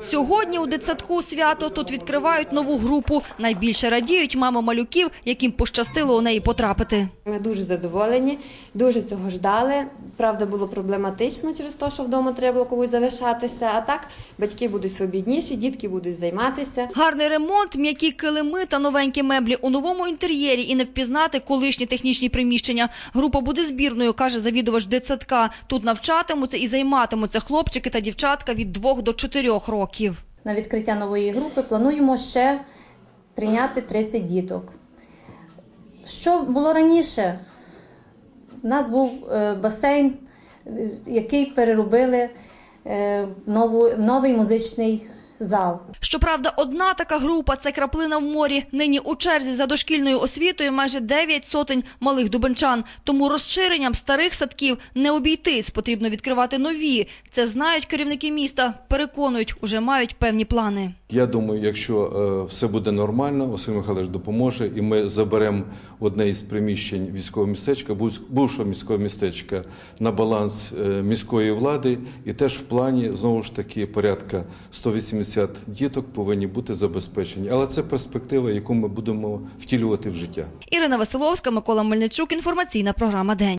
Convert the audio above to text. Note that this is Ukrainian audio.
Сьогодні у дитсадку свято тут відкривають нову групу. Найбільше радіють мами малюків, яким пощастило у неї потрапити. Ми дуже задоволені, дуже цього ждали. Правда, було проблематично через те, що вдома треба було комусь залишатися. А так батьки будуть свобідніші, дітки будуть займатися. Гарний ремонт, м'які килими та новенькі меблі у новому інтер'єрі і не впізнати колишні технічні приміщення. Група буде збірною, каже завідувач дитсадка. Тут навчатимуться і займатимуться хлопчики та дівчатка від 2 до 4 років. На відкриття нової групи плануємо ще прийняти 30 діток. Що було раніше? У нас був е, басейн, е, який переробили е, в новий музичний зал. Щоправда, одна така група – це краплина в морі. Нині у черзі за дошкільною освітою майже 9 сотень малих дубенчан. Тому розширенням старих садків не обійтись. Потрібно відкривати нові. Це знають керівники міста. Переконують, уже мають певні плани. Я думаю, якщо е, все буде нормально, Василь Михайлович допоможе, і ми заберемо одне із приміщень військового містечка, був- бувшого міського містечка, на баланс е, міської влади, і теж в плані знову ж таки порядка 180 діток повинні бути забезпечені. Але це перспектива, яку ми будемо втілювати в життя. Ірина Василовська, Микола Мельничук. Інформаційна програма «День».